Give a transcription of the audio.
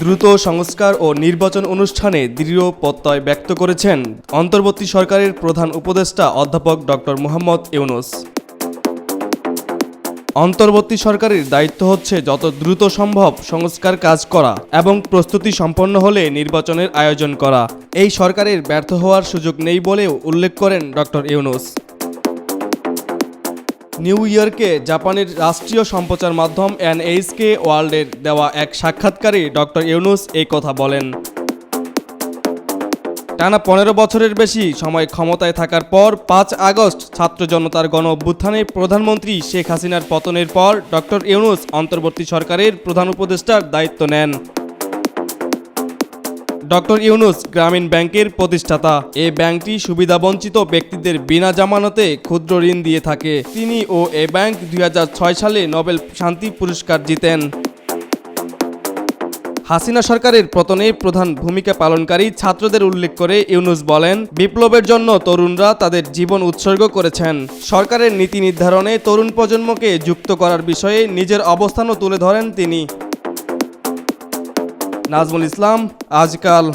দ্রুত সংস্কার ও নির্বাচন অনুষ্ঠানে দৃঢ় প্রত্যয় ব্যক্ত করেছেন অন্তর্বর্তী সরকারের প্রধান উপদেষ্টা অধ্যাপক ডক্টর মোহাম্মদ ইউনুস। অন্তর্বর্তী সরকারের দায়িত্ব হচ্ছে যত দ্রুত সম্ভব সংস্কার কাজ করা এবং প্রস্তুতি সম্পন্ন হলে নির্বাচনের আয়োজন করা। এই সরকারের ব্যর্থ হওয়ার সুযোগ নেই বলেও উল্লেখ করেন ডক্টর ইউনুস। নিউ ইয়র্কে জাপানের রাষ্ট্রীয় সম্প্রচার মাধ্যম এনএইচকে ওয়ার্ল্ডের দেওয়া এক সাক্ষাৎকারে ডক্টর ইউনুস এই কথা বলেন। টানা পনেরো বছরের বেশি সময় ক্ষমতায় থাকার পর পাঁচ আগস্ট ছাত্র জনতার গণ অভ্যুত্থানে প্রধানমন্ত্রী শেখ হাসিনার পতনের পর ডক্টর ইউনুস অন্তর্বর্তী সরকারের প্রধান উপদেষ্টার দায়িত্ব নেন। ডক্টর ইউনুস গ্রামীণ ব্যাংকের প্রতিষ্ঠাতা। এ ব্যাংকটি সুবিধাবঞ্চিত ব্যক্তিদের বিনা জামানতে ক্ষুদ্র ঋণ দিয়ে থাকে। তিনি ও এ ব্যাংক দুই হাজার ছয় সালে নোবেল শান্তি পুরস্কার জিতেন। হাসিনা সরকারের পতনে প্রধান ভূমিকা পালনকারী ছাত্রদের উল্লেখ করে ইউনুস বলেন, বিপ্লবের জন্য তরুণরা তাদের জীবন উৎসর্গ করেছেন। সরকারের নীতি নির্ধারণে তরুণ প্রজন্মকে যুক্ত করার বিষয়ে নিজের অবস্থানও তুলে ধরেন তিনি। নাজমুল ইসলাম আজকাল